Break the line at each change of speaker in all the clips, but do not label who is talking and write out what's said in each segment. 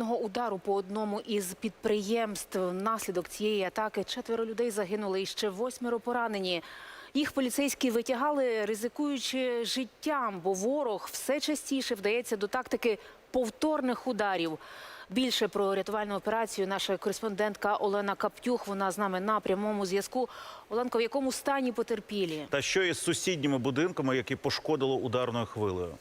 Удару по одному із підприємств. Внаслідок цієї атаки четверо людей загинули і ще восьмеро поранені. Їх поліцейські витягали, ризикуючи життям, бо ворог все частіше вдається до тактики повторних ударів. Більше про рятувальну операцію наша кореспондентка Олена Каптюх. Вона з нами на прямому зв'язку. Оленко, в якому стані потерпілі?
Та що із сусідніми будинками, які пошкодило ударною хвилею?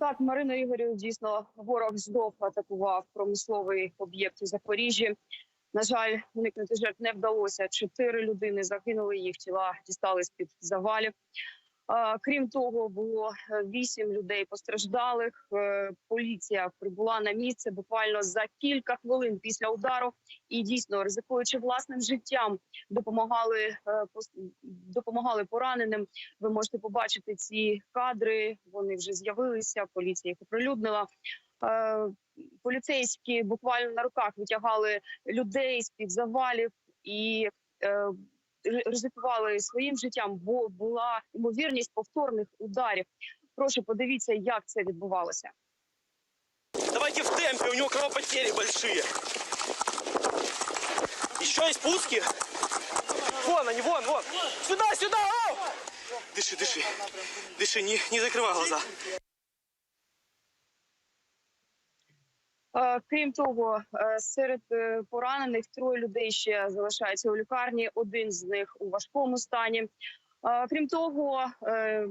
Так, Марина Ігорів, дійсно, ворог здов атакував промисловий об'єкт у Запоріжжі. На жаль, уникнути жертв не вдалося. Чотири людини загинули, їх тіла дістали з під завалів. Крім того, було е, вісім людей постраждалих. Е, Поліція прибула на місце буквально за кілька хвилин після удару і дійсно ризикуючи власним життям, допомагали е, допомагали пораненим. Ви можете побачити ці кадри. Вони вже з'явилися. Поліція їх оприлюднила. Поліцейські буквально на руках витягали людей з під завалів і ризикували своїм життям, бо була ймовірність повторних ударів. Прошу, подивіться, як це відбувалося.
Давайте в темпе, у него кровопотери большие. Еще есть пуски. Вон они, вон, вон. Сюда, сюда! ау! Дыши, дыши. Дыши, не, не закрывай глаза.
Крім того, е, серед е, поранених троє людей ще залишаються у лікарні. Один з них у важкому стані. Е, Крім того, е,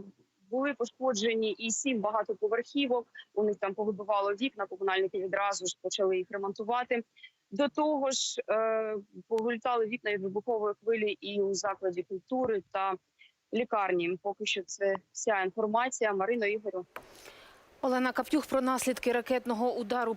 були пошкоджені і сім багатоповерхівок. У них там повибивало вікна. Комунальники відразу ж почали їх ремонтувати. До того ж, е, повилітали вікна від вибухової хвилі і у закладі культури та лікарні. Поки що це вся інформація. Марина Ігорю.
Олена Каптюх про наслідки ракетного удару